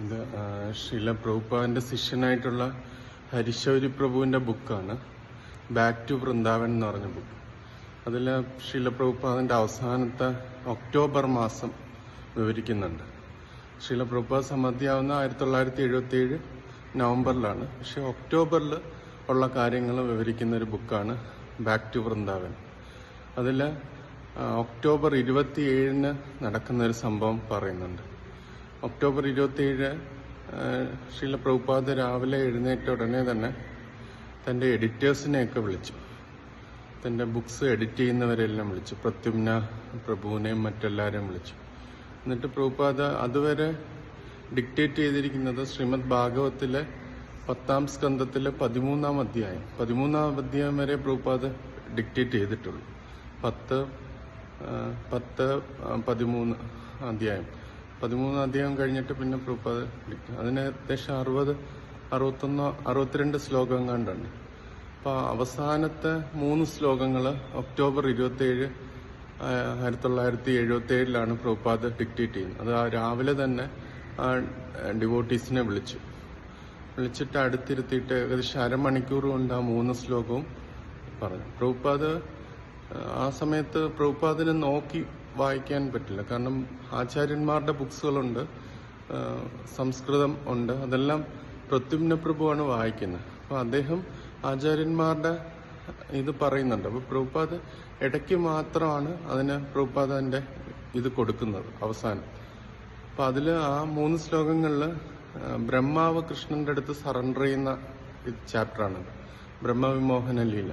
ഇത് ശ്രീല ശീല പ്രഭുപാദിന്റെ ശിഷ്യനായിട്ടുള്ള ഹരിശൗരി പ്രഭുവിന്റെ ബുക്കാണ്. ബാക്ക് ടു വൃന്ദാവൻ എന്ന് പറഞ്ഞ ബുക്ക് അതിൽ ശീല പ്രഭുപാദിന്റെ അവസാനത്തെ ഒക്ടോബർ മാസം വിവരിക്കുന്നുണ്ട്. ശീല പ്രഭുപാദ് സമാധിയാവുന്ന ആയിരത്തി തൊള്ളായിരത്തി എഴുപത്തി ഏഴ് നവംബറിലാണ്. പക്ഷെ ഒക്ടോബറിൽ ഉള്ള കാര്യങ്ങൾ വിവരിക്കുന്ന ഒരു ബുക്കാണ് ബാക്ക് ടു വൃന്ദാവൻ അതിൽ ഒക്ടോബർ ഇരുപത്തി ഏഴിന് നടക്കുന്ന ഒരു സംഭവം പറയുന്നുണ്ട്. ഒക്ടോബർ ഇരുപത്തിയേഴ് ശ്രീല പ്രഭുപാദ് രാവിലെ എഴുന്നേറ്റ ഉടനെ തന്നെ തന്റെ എഡിറ്റേഴ്സിനെയൊക്കെ വിളിച്ചു. തന്റെ ബുക്സ് എഡിറ്റ് ചെയ്യുന്നവരെല്ലാം വിളിച്ചു. പ്രത്യുമ്ന പ്രഭുവിനെയും മറ്റെല്ലാവരെയും വിളിച്ചു. എന്നിട്ട് പ്രഭുപാദ് അതുവരെ ഡിക്റ്റേറ്റ് ചെയ്തിരിക്കുന്നത് ശ്രീമദ് ഭാഗവത്തിലെ പത്താം സ്കന്ധത്തിലെ പതിമൂന്നാം അധ്യായം. പതിമൂന്നാം അധ്യായം വരെ പ്രഭുപാദ് ഡിക്റ്റേറ്റ് ചെയ്തിട്ടുള്ളൂ. പത്ത് പത്ത് പതിമൂന്ന് അധ്യായം. പതിമൂന്ന് അധ്യായം കഴിഞ്ഞിട്ട് പിന്നെ പ്രൂപ്പ് അത് പഠിക്കും. അതിന് ഏകദേശം അറുപത് അറുപത്തൊന്നോ അറുപത്തിരണ്ട് ശ്ലോകം കണ്ടുണ്ട്. അപ്പോൾ അവസാനത്തെ മൂന്ന് ശ്ലോകങ്ങൾ ഒക്ടോബർ ഇരുപത്തിയേഴ് ആയിരത്തി തൊള്ളായിരത്തി എഴുപത്തി ഏഴിലാണ് പ്രഭുപാദ് ഡിക്റ്റേറ്റ് ചെയ്യുന്നത് അത് രാവിലെ തന്നെ ആ ഡിവോട്ടീസിനെ വിളിച്ചു. വിളിച്ചിട്ട് അടുത്തിരുത്തിയിട്ട് ഏകദേശം അരമണിക്കൂർ കൊണ്ട് ആ മൂന്ന് ശ്ലോകവും പറഞ്ഞു. പ്രഭുപാദ് ആ സമയത്ത് പ്രഭുപാദിനെ നോക്കി വായിക്കാൻ പറ്റില്ല. കാരണം ആചാര്യന്മാരുടെ ബുക്സുകളുണ്ട് സംസ്കൃതം ഉണ്ട് അതെല്ലാം പ്രത്യുമ്ന പ്രഭുവാണ് വായിക്കുന്നത്. അപ്പോൾ അദ്ദേഹം ആചാര്യന്മാരുടെ ഇത് പറയുന്നുണ്ട്. അപ്പോൾ പ്രഭുപാദ് ഇടയ്ക്ക് മാത്രമാണ് അതിന് പ്രഭുപാദ് ഇത് കൊടുക്കുന്നത് അവസാനം. അപ്പൊ അതിൽ ആ മൂന്ന് ശ്ലോകങ്ങളിൽ ബ്രഹ്മാവ് കൃഷ്ണന്റെ അടുത്ത് സറണ്ടർ ചെയ്യുന്ന ചാപ്റ്ററാണ് ബ്രഹ്മവിമോഹന ലീല.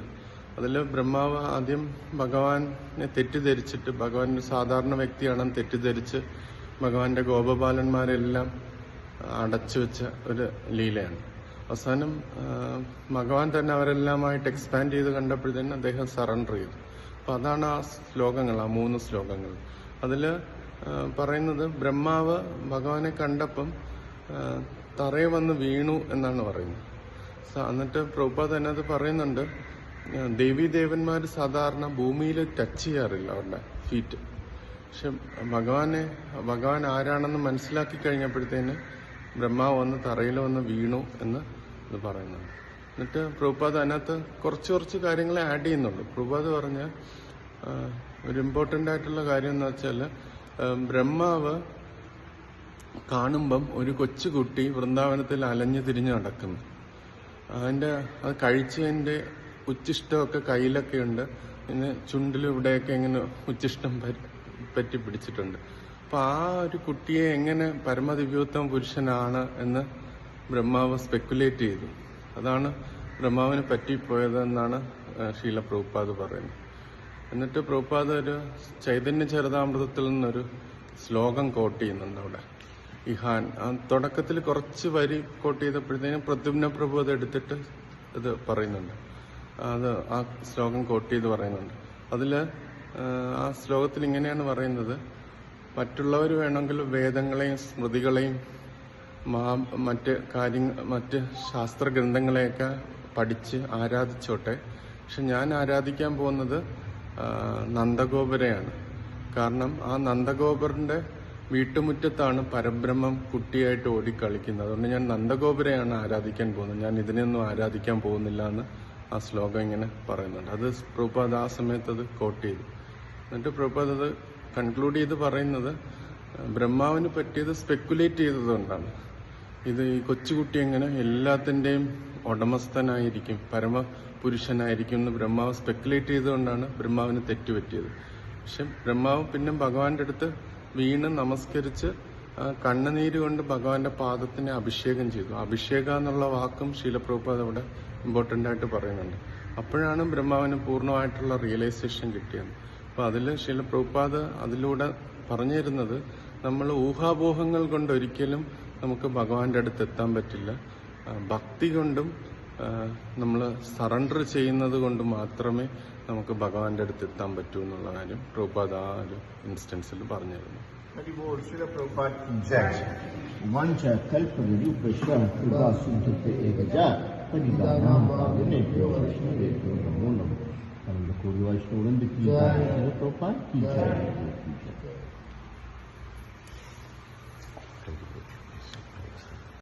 അതിൽ ബ്രഹ്മാവ് ആദ്യം ഭഗവാനെ തെറ്റിദ്ധരിച്ചിട്ട് ഭഗവാൻ ഒരു സാധാരണ വ്യക്തിയാണെന്ന് തെറ്റിദ്ധരിച്ച് ഭഗവാന്റെ ഗോപബാലന്മാരെല്ലാം അടച്ചു വെച്ച ഒരു ലീലയാണ്. അവസാനം ഭഗവാൻ തന്നെ അവരെല്ലാമായിട്ട് എക്സ്പാൻഡ് ചെയ്ത് കണ്ടപ്പോഴത്തേനും അദ്ദേഹം സറണ്ടർ ചെയ്തു. അപ്പൊ അതാണ് ആ ശ്ലോകങ്ങൾ ആ മൂന്ന് ശ്ലോകങ്ങൾ. അതിൽ പറയുന്നത് ബ്രഹ്മാവ് ഭഗവാനെ കണ്ടപ്പം തറയെ വന്ന് വീണു എന്നാണ് പറയുന്നത്. എന്നിട്ട് പ്രഭുപാദ് തന്നെ അത് പറയുന്നുണ്ട് ദേവീ ദേവന്മാർ സാധാരണ ഭൂമിയിൽ ടച്ച് ചെയ്യാറില്ല അവരുടെ ഫീറ്റ് പക്ഷെ ഭഗവാനെ ഭഗവാൻ ആരാണെന്ന് മനസ്സിലാക്കി കഴിഞ്ഞപ്പോഴത്തേന് ബ്രഹ്മാവ് വന്ന് തറയിൽ വന്ന് വീണു എന്ന് ഇത് പറയുന്നുണ്ട് എന്നിട്ട് പ്രഭുപാദ് അതിനകത്ത് കുറച്ച് കുറച്ച് കാര്യങ്ങളെ ആഡ് ചെയ്യുന്നുള്ളൂ പ്രഭുപാദ് പറഞ്ഞ ഒരു ഇമ്പോർട്ടന്റ് ആയിട്ടുള്ള കാര്യം എന്ന് വെച്ചാൽ ബ്രഹ്മാവ് കാണുമ്പം ഒരു കൊച്ചുകുട്ടി വൃന്ദാവനത്തിൽ അലഞ്ഞു തിരിഞ്ഞ് നടക്കുന്നു. അതിന്റെ അത് കഴിച്ചതിന്റെ ഉച്ചിഷ്ടമൊക്കെ കയ്യിലൊക്കെ ഉണ്ട്. പിന്നെ ചുണ്ടിലും ഇവിടെയൊക്കെ ഇങ്ങനെ ഉച്ചിഷ്ടം പറ്റി പിടിച്ചിട്ടുണ്ട്. അപ്പൊ ആ ഒരു കുട്ടിയെ എങ്ങനെ പരമദിവ്യോത്തമ പുരുഷനാണ് എന്ന് ബ്രഹ്മാവ് സ്പെക്കുലേറ്റ് ചെയ്തു. അതാണ് ബ്രഹ്മാവിന് പറ്റിപ്പോയതെന്നാണ് ഷീല പ്രഭുപാദ് പറയുന്നത്. എന്നിട്ട് പ്രഭുപാദ് ഒരു ചൈതന്യ ചരിതാമൃതത്തിൽ നിന്നൊരു ശ്ലോകം കോട്ട് ചെയ്യുന്നുണ്ട് അവിടെ. ഇഹാൻ ആ തുടക്കത്തിൽ കുറച്ച് വരി കോട്ട് ചെയ്തപ്പോഴത്തേനും പ്രദ്യുമ്ന പ്രഭു അത് എടുത്തിട്ട് ഇത് പറയുന്നുണ്ട്. അത് ആ ശ്ലോകം കോട്ട് ചെയ്ത് പറയുന്നുണ്ട്. അതിൽ ആ ശ്ലോകത്തിൽ ഇങ്ങനെയാണ് പറയുന്നത്. മറ്റുള്ളവർ വേണമെങ്കിൽ വേദങ്ങളെയും സ്മൃതികളെയും മാ- മറ്റ് കാര്യങ്ങൾ മറ്റ് ശാസ്ത്ര ഗ്രന്ഥങ്ങളെയൊക്കെ പഠിച്ച് ആരാധിച്ചോട്ടെ. പക്ഷെ ഞാൻ ആരാധിക്കാൻ പോകുന്നത് നന്ദഗോപുരയാണ്. കാരണം ആ നന്ദഗോപുരന്റെ വീട്ടുമുറ്റത്താണ് പരബ്രഹ്മം കുട്ടിയായിട്ട് ഓടിക്കളിക്കുന്നത്. അതുകൊണ്ട് ഞാൻ നന്ദഗോപുരയാണ് ആരാധിക്കാൻ പോകുന്നത്. ഞാൻ ഇതിനെയൊന്നും ആരാധിക്കാൻ പോകുന്നില്ല എന്ന് ആ ശ്ലോകം ഇങ്ങനെ പറയുന്നുണ്ട്. അത് പ്രഭുപാദ് ആ സമയത്ത് അത് കോട്ട് ചെയ്തു. എന്നിട്ട് പ്രഭുപാദ് അത് കൺക്ലൂഡ് ചെയ്ത് പറയുന്നത് ബ്രഹ്മാവിന് പറ്റിയത് സ്പെക്കുലേറ്റ് ചെയ്തതുകൊണ്ടാണ് ഇത് ഈ കൊച്ചുകുട്ടി എങ്ങനെ എല്ലാത്തിന്റെയും ഉടമസ്ഥനായിരിക്കും പരമ പുരുഷനായിരിക്കും എന്ന് ബ്രഹ്മാവ് സ്പെക്കുലേറ്റ് ചെയ്തുകൊണ്ടാണ് ബ്രഹ്മാവിന് തെറ്റുപറ്റിയത്. പക്ഷെ ബ്രഹ്മാവ് പിന്നെ ഭഗവാന്റെ അടുത്ത് വീണ് നമസ്കരിച്ച് കണ്ണുനീര് കൊണ്ട് ഭഗവാന്റെ പാദത്തിനെ അഭിഷേകം ചെയ്തു. അഭിഷേകം എന്നുള്ള വാക്കും ശീലപ്രഭുപാദ് അവിടെ ഇമ്പോർട്ടന്റ് ആയിട്ട് പറയുന്നുണ്ട്. അപ്പോഴാണ് ബ്രഹ്മാവിന് പൂർണമായിട്ടുള്ള റിയലൈസേഷൻ കിട്ടിയത്. അപ്പൊ അതിൽ ശീലപ്രഭുപാദ് അതിലൂടെ പറഞ്ഞു തരുന്നത് നമ്മൾ ഊഹാപോഹങ്ങൾ കൊണ്ട് ഒരിക്കലും നമുക്ക് ഭഗവാന്റെ അടുത്ത് എത്താൻ പറ്റില്ല. ഭക്തി കൊണ്ടും നമ്മൾ സറണ്ടർ ചെയ്യുന്നത് കൊണ്ട് മാത്രമേ നമുക്ക് ഭഗവാന്റെ അടുത്ത് എത്താൻ പറ്റൂ എന്നുള്ള കാര്യം പ്രഭുപാദ് ആ ഒരു ഇൻസ്റ്റൻസിൽ പറഞ്ഞിരുന്നു. Haribo, Srila Prabhupada injects one kalpa rupesha kripa sudhate egaja padidanam padane pyo vaishnave pyo namo namo. From the Korea Vaishnava Vandit Ki Jai, Srila Prabhupada Ki Jai.